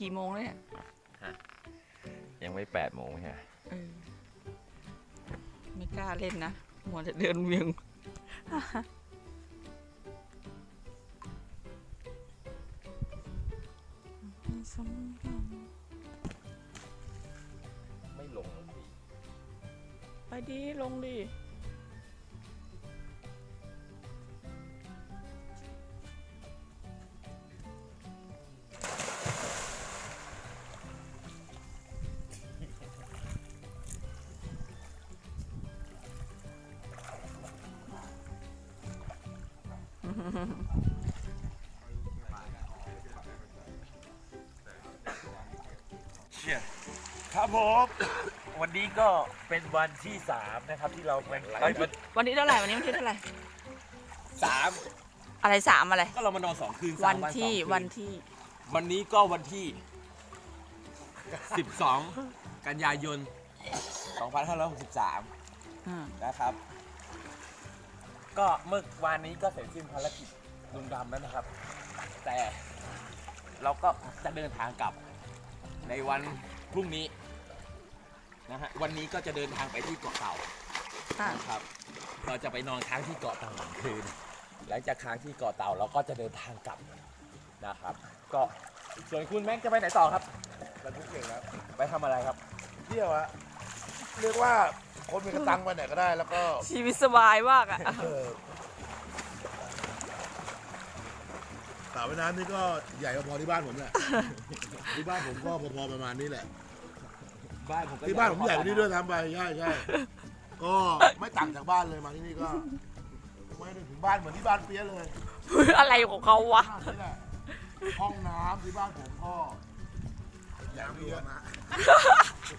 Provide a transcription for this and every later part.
กี่โมงแล้วเนี่ยยังไม่แปดโมงใช่ไหมเออไม่กล้าเล่นนะมัวจะเดินเวียง ไม่ลงเลยสิ ไปดีลงดิ ครับผม วันนี้ก็เป็นวันที่สามนะครับที่เราเป็นไลฟ์วันนี้เท่าไหร่วันนี้วันที่เท่าไหร่สามอะไรสามอะไร ก็เรามานอนสองคืนสามวันสองที่คืวันที่วันนี้ก็วันที่ 12 กันยายน 2563อ่านะครับ ก็เมื่อวานนี้ก็เสร็จสิ้นภารกิจลุงดำแล้วนะครับ แต่เราก็จะเดินทางกลับในวันพรุ่งนี้นะฮะวันนี้ก็จะเดินทางไปที่เกาะเต่าค่ะนะครับ เราจะไปนอนค้างที่เกาะเต่าหนึ่งคืน หลังจากค้างที่เกาะเต่าเราก็จะเดินทางกลับนะครับ ก็ส่วนคุณแม็กซ์จะไปไหนต่อครับบรรทุกเก่งครับไปทำอะไรครับ เที่ยวอะ เรียกว่าคนมีกระตังไปไหนก็ได้ แล้วก็ชีวิตสบายมากอะ เออสระว่ายน้ำนี่ก็ใหญ่พอๆที่บ้านผมแหละ ที่บ้านผมก็พอๆประมาณนี้แหละ บ้านผมก็ที่บ้านผมใหญ่กว่านี้ด้วยทำไปใช่ใช่ก็ไม่ต่างจากบ้านเลยมาที่นี่ก็ไม่ได้ถึงบ้านเหมือนที่บ้านเปี้ยเลยอะไรของเขาวะ บ้านนี่แหละห้องน้ำที่บ้านผมก็ใหญ่เยอะนะก็จะ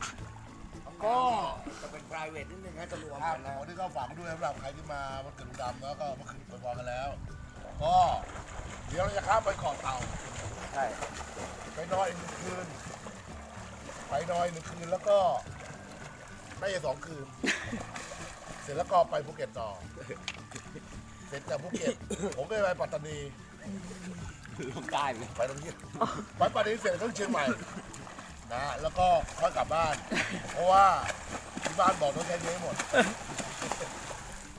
เป็น private นิดนึงให้จะรวมครักับนแล้ววันนี้ก็ฝากไว้ด้วยสำหรับใครที่มาวันเกิดลุงดำแล้วก็เมื่อคืนไปพอกันแล้ว ก็เดี๋ยวเราจะข้ามไปเกาะเต่า ใช่ ไปนอนอีกหนึ่งคืน ไปนอนอีกหนึ่งคืนแล้วก็ได้สองคืน เสร็จแล้วก็ไปภูเก็ตต่อ เสร็จจากภูเก็ต ผมก็ไปปัตตานี ลงใต้เลยไปตรงนี้ไปปัตตานีเสร็จก็เชียงใหม่นะแล้วก็ค่อยกลับบ้าน เพราะว่า ที่บ้านบอกต้องใช้เยอะหมด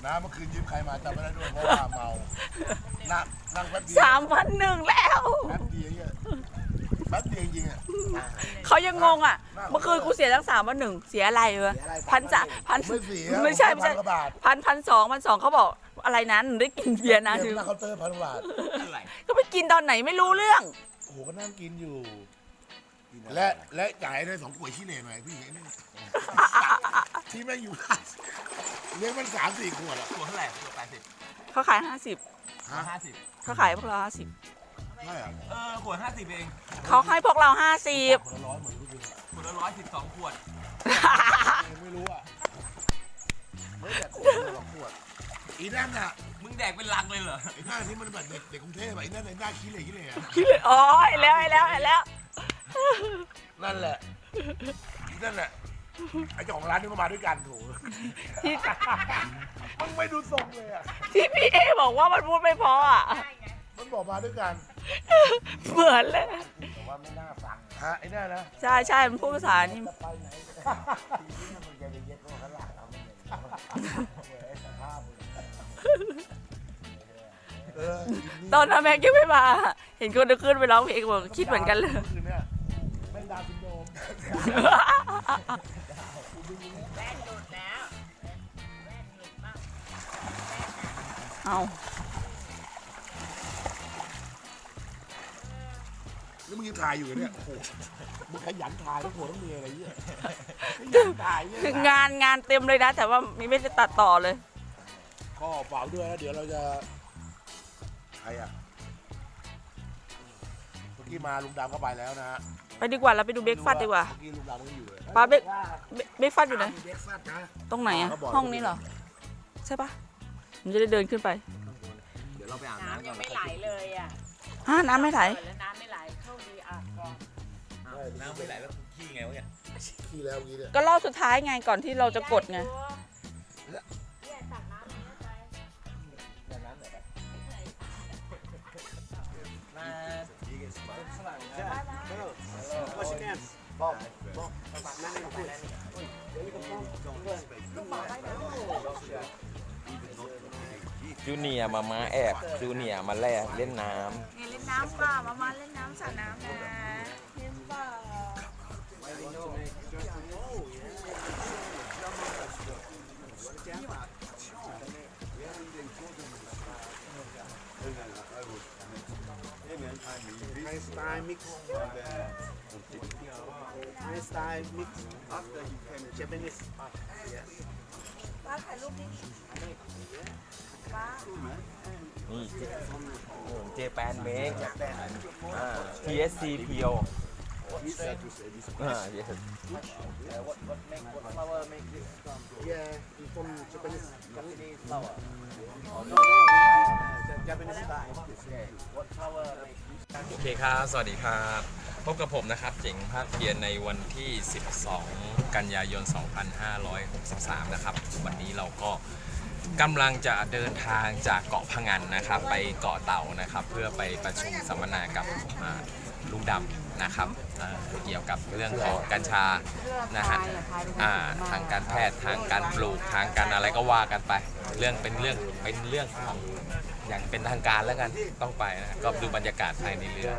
นะเมื่อคืนยืมใครมาจำไม่ได้ด้วยเพราะว่าเมา นั่งนั่งแป๊บเดียวสามพันหนึ่งแล้ว แป๊บเดียวเนี่ยแป๊บเดียวจริงๆอะ เขายังงงอะ เมื่อคืนกูเสียทั้งสามพันหนึ่งเสียอะไรวะพันจะพันไม่เสียไม่ใช่ไม่ใช่พันกว่าบาท พันพันสองพันสองเขาบอกอะไรนั้น ได้กินเบียร์นะเดี๋ถึยวงหน้าเคาน์เตอร์พันกว่าบาทอะไรก็ไปกินตอนไหนไม่รู้เรื่อง โอ้โหก็นั่งกินอยู่ และและจ่ายได้สองขวดขี้เหร่หน่อยพี่เห็น ที่แม่งอยู่ร้านเลี้ยงมันสามสี่ขวดอะตัวเท่าไหร่ตัวแปดสิบเขาขายห้าสิบฮะห้าสิบเขาขายพวกเราห้าสิบใช่เหรอเออขวดห้าสิบเองเขาให้พวกเราห้าสิบขวดละร้อยเหมือนทุกทีอะขวดละร้อยสิบสองขวดยังไม่รู้อะไม่แต่ขวดละสองขวดอีนั่นน่ะมึงแดกเป็นลังเลยเหรอไอ้หน้าที่มันแบบเด็กเด็กกรุงเทพอะไอ้นั่นไอ้หน้าขี้เหร่ขี้เหร่อะอ๋อเห็นแล้วเห็นแล้วเห็นแล้ว นั่นแหละอีนั่นแหละ ไอ้เจ้าของร้านนี่ก็มาด้วยกันโถูที่มันไม่ดูทรงเลยอะ ที่พี่เอบอกว่ามันพูดไม่พออะ มันบอกมาด้วยกันเหมือนเลยแต่ว่าไม่น่าฟังฮะไอ้นั่นนะใช่ใช่มันพูดภาษานี่ จะไปไหนทีนี้มันจะไปเย็ดพวกข้างหลังเราไม่เห็นเหมือนไอ้สภาพมึงเออตอนนั้นแม็กยังไม่มา เห็นคนเดินขึ้นไปร้องเพลงบอกคิดเหมือนกันเลย คืนเนี่ยแม่งดาวน์ซินโดรม เอาแล้วมึงยังถ่ายอยู่เหรอเนี่ยโอ้โหมึงขยันถ่ายแล้วโหต้องมีอะไรเงี้ยขยันถ่ายเงี้ยงานงานเต็มเลยนะ แต่ว่ามีไม่ได้ตัดต่อเลย ก็เปล่าด้วยนะเดี๋ยวเราจะใครอะเมื่อกี้มาลุงดำก็ไปแล้วนะฮะไป ดีกว่าเราไปดูเบรกฟาสต์ดีกว่าเมื่อกี้ลุงดำก็อยู่เลยปาเบรกว่าเบรกฟาสต์อยู่ไหนมีเด็กฟัดนะตรงไหนอะเขาบอกห้องนี้เหรอ ใช่ปะมันจะได้เดินขึ้นไปเดี๋ยวเราไปอาบน้ำน้ำก่ยัอนงไม่ไหลเลยอะฮะน้ำไม่ไหล เปิดแล้วน้ำไม่ไหลโชคดีอะก่อนอ้าวน้ำไปไหลแล้วขี้ไงวะเนี่ยขี้แล้วเมื่อกี้เนี่ยก็รอบสุดท้ายไงก่อนที่เราจะกดไง จูเนียร์มาม้าแอบจูเนียร์มาแล่เล่นน้นี่เล่นน้ำเปล่ามามาเล่นน้ำสระน้ำนะเล่นเปล่า My style mix. My style mix. Japanese. Yes. ป้าถ่ายรูปดิป้าำ นี่เจแปนเมกอ่ TSC p o อ่า yes Yeah, it's from Japanese. Japanese flower. Japanese style. โอเคครับ สวัสดีครับ พบกับผมนะครับ เจ๋งภาคเพียรในวันที่ 12 กันยายน 2563 นะครับ วันนี้เราก็ กำลังจะเดินทางจากเกาะพะงันนะครับ ไปเกาะเต่านะครับ เพื่อไปประชุมสัมมนากับอ่าลุงดำนะครับเอ่อเกี่ยวกับเรื่องของกัญชานะฮะอ่าทางการแพทย์ทางการปลูกทางการอะไรก็ว่ากันไป เรื่องเป็นเรื่องเป็นเรื่องของอย่างเป็นทางการแล้วกันต้องไปนะก็ดูบรรยากาศภายในเรือ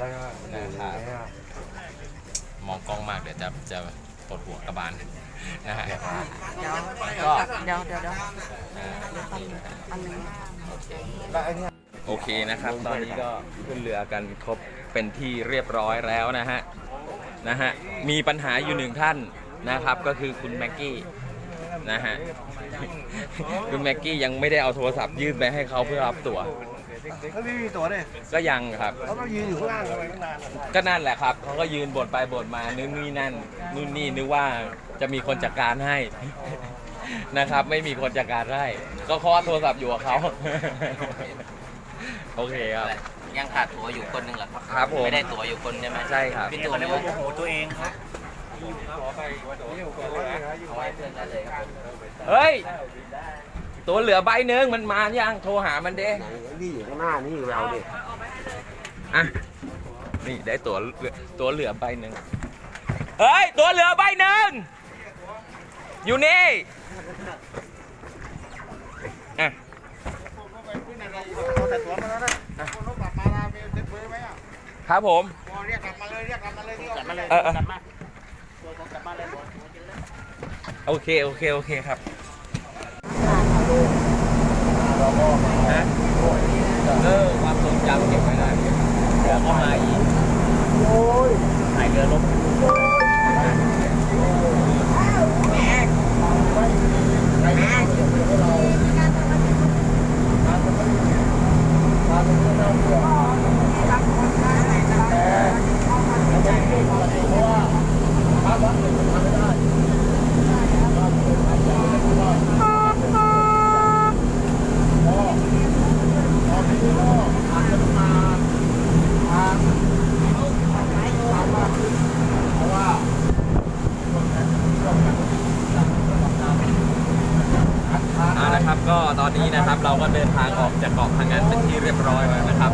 นะครับมองกล้องมากเดี๋ยวจะจะ ปวดหัวกระบาลนะฮะเดี๋ยวก็เดี๋ยวเดี๋ยวเดี๋ยวอ่าอันนึงโอเคนะครับ ตอนนี้ก็ขึ้นเรือกันครบเป็นที่เรียบร้อยแล้วนะฮะนะฮะมีปัญหาอยู่หนึ่งท่านนะครับก็คือคุณแม็กกี้นะฮะคุณแม็กกี้ยังไม่ได้เอาโทรศัพท์ยื่นไปให้เขาเพื่อรับตั๋ว เขาไม่มีตัวเลยก็ยังครับ เขาต้องยืนอยู่ข้างล่างทำไมตั้งนานก็นั่นแหละครับเขาก็ยืนบ่นไปบ่นมานู่นนี่นั่นนู่นนี่นึกว่าจะมีคนจัดการให้ นะครับ ไม่มีคนจัดการให้ก็เคาะโทรศัพท์อยู่กับเขาโอเคครับ ยังขาดตั๋วอยู่คนหนึ่งเหรอครับครับผมไม่ได้ตั๋วอยู่คนใช่ไหมใช่ครับ พี่ตั๋วเนี่ยว่าโมโหตัวเองครับเฮ้ย ตัวเหลือใบหนึ่งมันมายังโทรหามันเด้นี่อยู่ข้างหน้านี่อยู่เราดิอะนี่ได้ตัวเหลือตัวเหลือใบหนึ่งเฮ้ยตัวเหลือใบหนึ่งอยู่นี่อะเอาแต่ตัวมาแล้วนะคนรถกลับมาลาเมลเต็มเบอร์ไหมอะครับผมพอเรียกกลับมาเลยเรียกกลับมาเลยที่กลับมาเลยเออเออกลับมาตัวเขากลับมาเลยโอเคโอเคโอเคครับ ฮะเออความทรงจำเก็บไว้ได้เดี๋ยวก็มาอีกถ่ายเรือลบเอาละครับ ก็ตอนนี้นะครับเราก็เดินทาง ออกทางนั้นเป็นที่เรียบร้อยแล้วนะครับ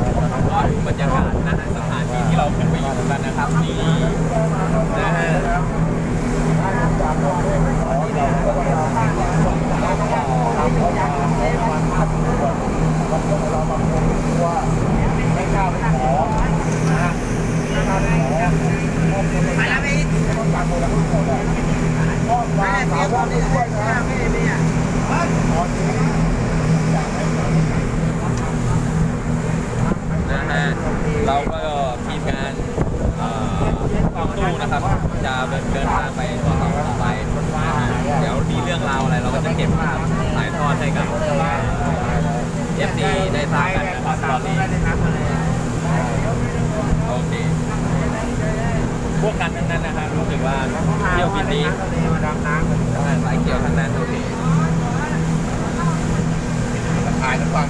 ก็จะเก็บภาพถ่ายทอดให้กับเอฟซีได้ทราบกันนะครับตอนนี้โอเคพวกกันทั้งนั้นนะครับรู้สึกว่าเที่ยวบินนี้สายเกี่ยวทั้งนั้นโอเคถ่ายทุกวัน